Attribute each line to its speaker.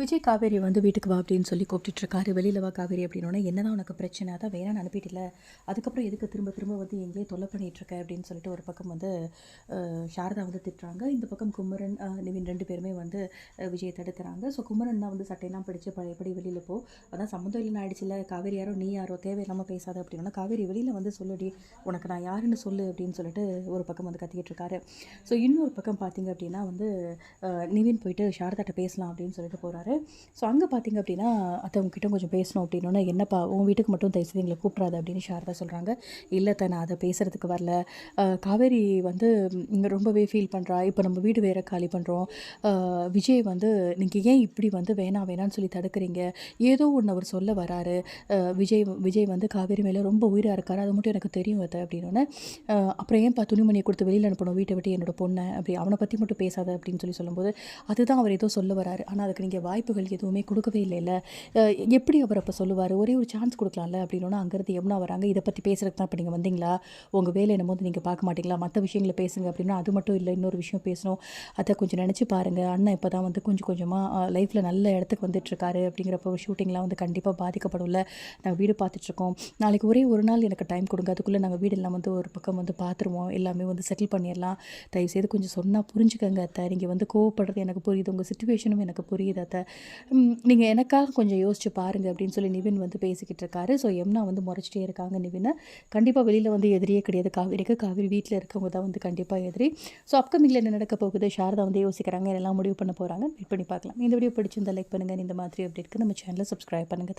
Speaker 1: விஜய் காவேரி வந்து வீட்டுக்கு வா அப்படின்னு சொல்லி கூப்பிட்டுருக்காரு வெளியில் வா காவேரி அப்படின்னோடனே என்னதான் உனக்கு பிரச்சனை? அதான் வேணான்னு அனுப்பிட்டில்ல. அதுக்கப்புறம் எதுக்கு திரும்ப திரும்ப வந்து எங்களே தொல்லை பண்ணிகிட்ருக்க அப்படின்னு சொல்லிட்டு ஒரு பக்கம் வந்து சாரதா வந்து திட்டுறாங்க. இந்த பக்கம் குமரன் நிவின் ரெண்டு பேருமே வந்து விஜயை தடுக்கிறாங்க ஸோ குமரன் தான் வந்து சட்டையெல்லாம் பிடிச்சு பழையபடி வெளியில் போ? அதான் சம்மந்தம் இல்லைன்னு ஆயிடுச்சுல காவேரி யாரோ நீ யாரோ தேவையில்லாமல் பேசாத அப்படின்னா காவேரி வெளியில் வந்து சொல்லுடி உனக்கு நான் யாருன்னு சொல்லு அப்படின்னு சொல்லிட்டு ஒரு பக்கம் வந்து கத்திக்கிட்டு இருக்காரு ஸோ இன்னொரு பக்கம் பார்த்தீங்க அப்படின்னா வந்து நிவின் போயிட்டு சாரதாட்ட பேசலாம் அப்படின்னு சொல்லிட்டு போகிறாரு ஸோ அங்கே பார்த்தீங்க அப்படின்னா அத்தவங்ககிட்ட கொஞ்சம் பேசணும் அப்படின்னா என்னப்பா உன் வீட்டுக்கு மட்டும் தயவு செய்து எங்களை கூப்பிட்றாது அப்படின்னு சாரதா சொல்கிறாங்க இல்லை தான் நான் அதை பேசுகிறதுக்கு வரல. காவேரி வந்து இங்கே ரொம்பவே ஃபீல் பண்ணுறா இப்போ நம்ம வீடு வேற காலி பண்ணுறோம் விஜய் வந்து நீங்கள் ஏன் இப்படி வந்து வேணாம் வேணான்னு சொல்லி தடுக்கிறீங்க? ஏதோ ஒன்று அவர் சொல்ல வராரு. விஜய் விஜய் வந்து காவேரி மேலே ரொம்ப உயிராக இருக்காரு. அது மட்டும் எனக்கு தெரியும் அதை அப்படின்னோடனே அப்புறம் ஏன்ப்பா துணிமணியை கொடுத்து வெளியில் அனுப்பணும்? வீட்டை விட்டு என்னோட பொண்ணை அப்படி அவனை பற்றி மட்டும் பேசாத அப்படின்னு சொல்லி சொல்லும்போது அதுதான் அவர் ஏதோ சொல்ல வராரு. ஆனால் அதுக்கு நீங்கள் வாய் வாய்ப்புகள் எதுவுமே கொடுக்கவே இல்லைல்ல. எப்படி அவர் அப்போ சொல்லுவார்? ஒரே ஒரு சான்ஸ் கொடுக்கலாம்ல அப்படின்னா அங்கேருந்து எம்னா வராங்க இதை பற்றி பேசுகிறதுக்கு தான் இப்போ நீங்கள் வந்தீங்களா? உங்கள் வேலை என்னமோ நீங்கள் பார்க்க மாட்டீங்களா? மற்ற விஷயங்களை பேசுங்க அப்படின்னா அது மட்டும் இல்லை இன்னொரு விஷயம் பேசணும். அதை கொஞ்சம் நினச்சி பாருங்கள் அண்ணன் இப்போ தான் வந்து கொஞ்சம் கொஞ்சமாக லைஃப்பில் நல்ல இடத்துக்கு வந்துட்டுருக்காரு அப்படிங்கிறப்போ ஷூட்டிங்லாம் வந்து கண்டிப்பாக பாதிக்கப்படும்ல. நாங்கள் வீடு பார்த்துட்ருக்கோம் நாளைக்கு ஒரே ஒரு நாள் எனக்கு டைம் கொடுங்க. அதுக்குள்ளே நாங்கள் வீடெல்லாம் வந்து ஒரு பக்கம் வந்து பார்த்துருவோம். எல்லாமே வந்து செட்டில் பண்ணிடலாம். தயவுசெய்து கொஞ்சம் சொன்னால் புரிஞ்சுக்கங்க அத்தை. நீங்கள் வந்து கோவப்படுறது எனக்கு புரியுது. உங்கள் சுச்சுவேஷனும் எனக்கு புரியுது அத்தை. நீங்கள் எனக்காக கொஞ்சம் யோசிச்சு பாருங்க அப்படின்னு சொல்லி நிவின் வந்து பேசிக்கிட்டு இருக்காரு. ஸோ எம்னா வந்து முறைச்சிட்டே இருக்காங்க நிவினை. கண்டிப்பாக வெளியில் வந்து எதிரியே கிடையாது. காவேரிக்கு காவேரி வீட்டில் இருக்கவங்க தான் வந்து கண்டிப்பாக எதிரி. ஸோ அப்கமிங்கில் என்ன நடக்க போகுது? சாரதா வந்து யோசிக்கிறாங்க. எல்லாம் முடிவு பண்ண போகிறாங்க வெயிட் பண்ணி பார்க்கலாம். இந்த வீடியோ பிடிச்சிருந்தால் லைக் பண்ணுங்கள் இந்த மாதிரி அப்டேட்க்கு நம்ம சேனலை சப்ஸ்கிரைப் பண்ணுங்கள்